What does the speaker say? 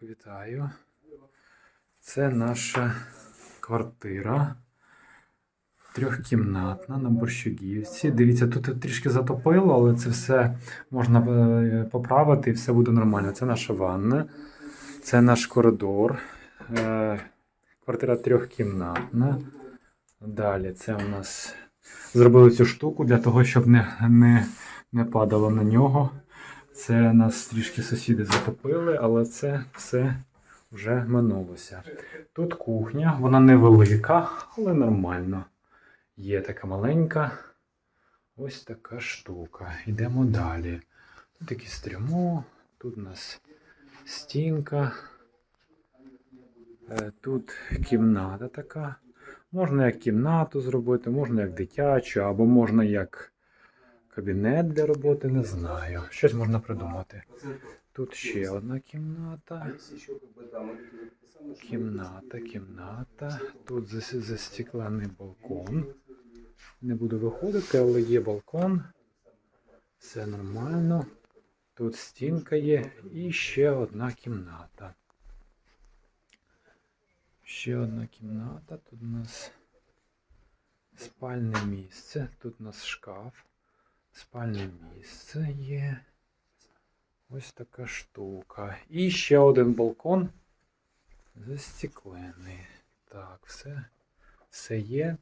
Так, вітаю. Це наша квартира. Трьохкімнатна на Борщагівці. Дивіться, тут трішки затопило, але це все можна е, поправити і все буде нормально. Це наша ванна, це наш коридор. Е, Квартира трьохкімнатна. Далі це у нас зробили цю штуку для того, щоб не, не, не падало на нього. Це нас трішки сусіди затопили, але це все вже минулося. Тут кухня, вона невелика, але нормально. Є така маленька. Ось така штука. Йдемо далі. Тут якесь трюмо, тут у нас стінка. Е, Тут кімната така. Можна як кімнату зробити, можна як дитячу, або можна як кабінет для роботи, не знаю. Щось можна придумати. Тут ще одна кімната. Кімната, кімната. Тут зас- застеклений балкон. Не буду виходити, але є балкон. Все нормально. Тут стінка є і ще одна кімната. Ще одна кімната. Тут у нас спальне місце. Тут у нас шкаф. Спальне місце є. Ось така штука. І ще один балкон застеклений. Так, все, все є.